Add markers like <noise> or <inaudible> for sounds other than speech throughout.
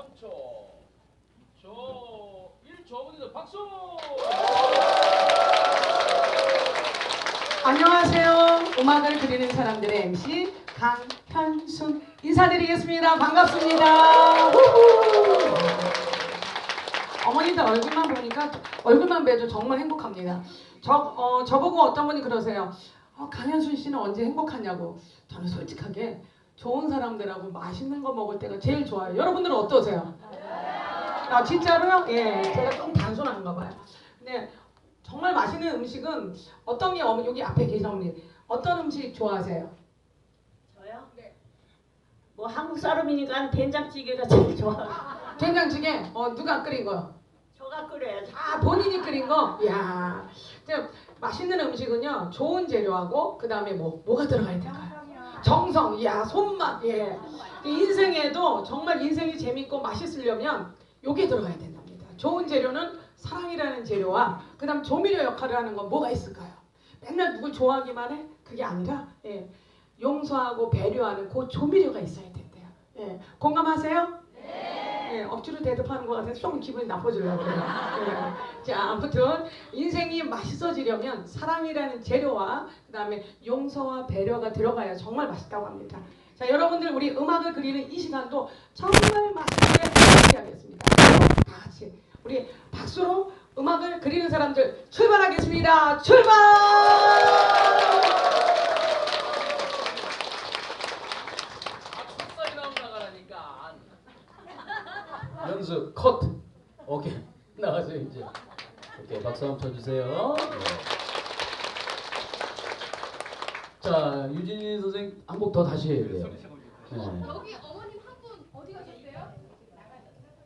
3초, 2초, 1초 어머니들 박수! 안녕하세요. 음악을 그리는 사람들의 MC 강현순 인사드리겠습니다. 반갑습니다. 어머니들 얼굴만 보니까 얼굴만 뵈도 정말 행복합니다. 저 어, 저보고 어떤 분이 그러세요. 어, 강현순 씨는 언제 행복하냐고. 저는 솔직하게 좋은 사람들하고 맛있는 거 먹을 때가 제일 좋아요. 여러분들은 어떠세요? 아 진짜로요? 예, 제가 좀 단순한가 봐요. 근데 정말 맛있는 음식은 어떤 게 어머 여기 앞에 계신 어머니 어떤 음식 좋아하세요? 저요? 뭐 한국 사람이니까 된장찌개가 제일 좋아. 된장찌개 어 누가 끓인 거요? 저가 끓여야지. 아 본인이 끓인 거? 이야 맛있는 음식은요 좋은 재료하고 그 다음에 뭐 뭐가 들어가야 될까요? 정성, 이야 손맛, 예 인생에도 정말 인생이 재밌고 맛있으려면 요게 들어가야 된답니다. 좋은 재료는 사랑이라는 재료와 그 다음 조미료 역할을 하는 건 뭐가 있을까요? 맨날 누굴 좋아하기만 해? 그게 아니라 예, 용서하고 배려하는 그 조미료가 있어야 된대요. 예, 공감하세요? 예, 억지로 대답하는 것 같아서 좀 기분이 그래요. 예. 자, 아무튼 인생이 맛있어지려면 사랑이라는 재료와 그 다음에 용서와 배려가 들어가야 정말 맛있다고 합니다. 자, 여러분들 우리 음악을 그리는 이 시간도 정말 맛있게 함께 하겠습니다. 다 같이 우리 박수로 음악을 그리는 사람들 출발하겠습니다. 출발! 아, 첫사이 나오면 나가라니까. 연습 컷. 오케이 <laughs> 나가세요 이제. 오케이 박수 한번 쳐주세요. 네. 자 유진이 선생 한 곡 더 다시 해야 돼요. 네. 여기 어머님 한 분 어디 가셨어요?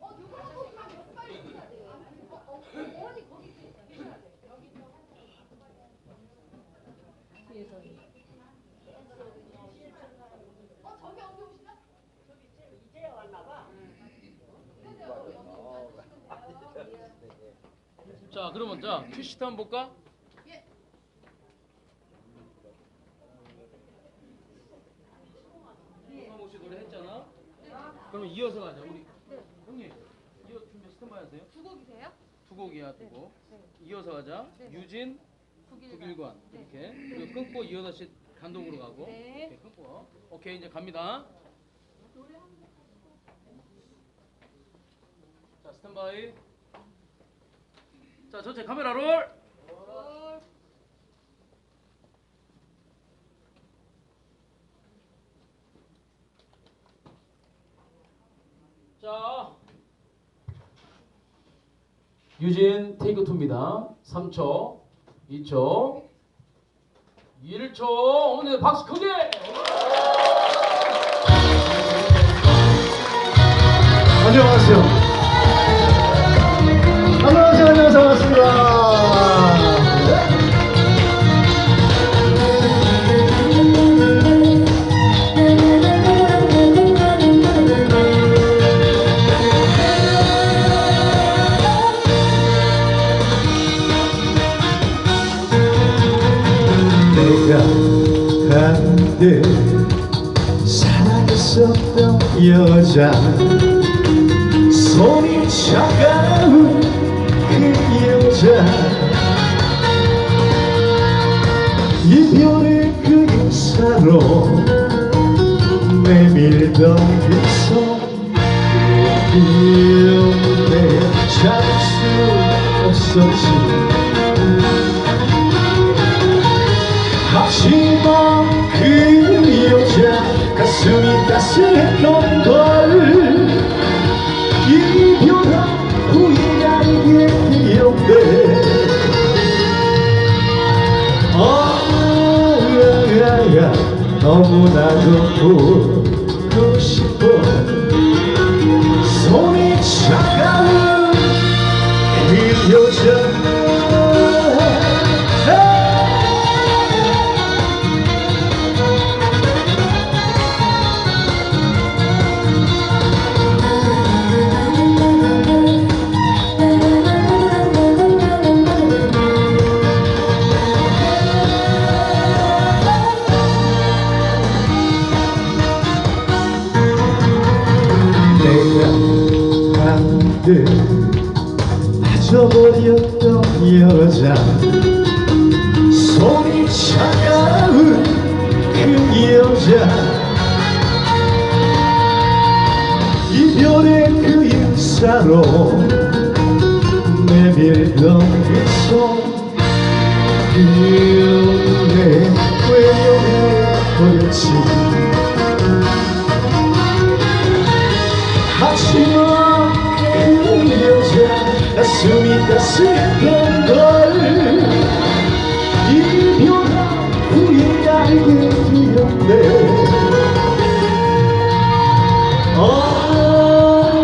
어 누구 한 분만 빨리 해야 돼요. 어, 어, 어머니 거기 계셔야 돼. 여기 좀 어 저기 언제 오시나? 이제 왔나 봐. 자, 그러면 자 큐시트 한번 볼까? 예. 홍삼 씨 노래 했잖아. 그러면 이어서 가자. 우리 형님 이어 준비 스탠바이 하세요. 두 곡이세요? 두 곡이야 두 곡. 이어서 가자. 네. 유진. 북일관 네. 이렇게 그리고 끊고 이어서 씨 단독으로 가고 네. 오케이 끊고 오케이 이제 갑니다. 자 스탠바이. 자 전체 카메라 롤. 롤. 자 유진 테이크 투입니다. 3초, 2초, 1초 어머니 박수 크게. 안녕하세요. 한때 사랑했었던 여자. 손이 차가운 그 여자. 이별의 그 인사로 내밀던 그손 때문에 참을 수 없었지 너무나도 보고 향들 빠져버렸던 여자. 손이 차가운 그 여자. 이별의 그 인사로 내밀던 그손. 그대 외면해버렸지 가슴이 따스했던 걸 이별한 후에 알게 되었네 아,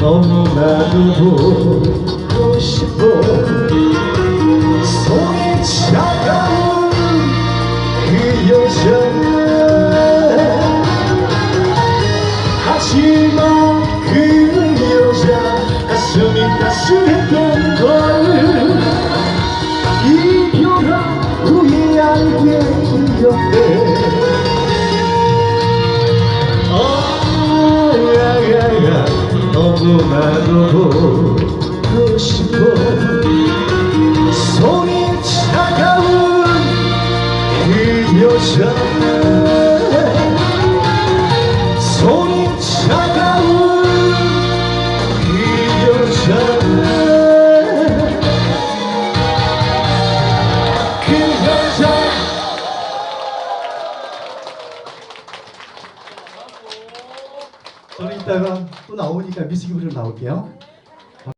너무나도 보고 싶어. 손이 차 너무나도 보고 싶어. 손이 차가운 그 여자 이따가 또 나오니까 미스기 부리러 나올게요.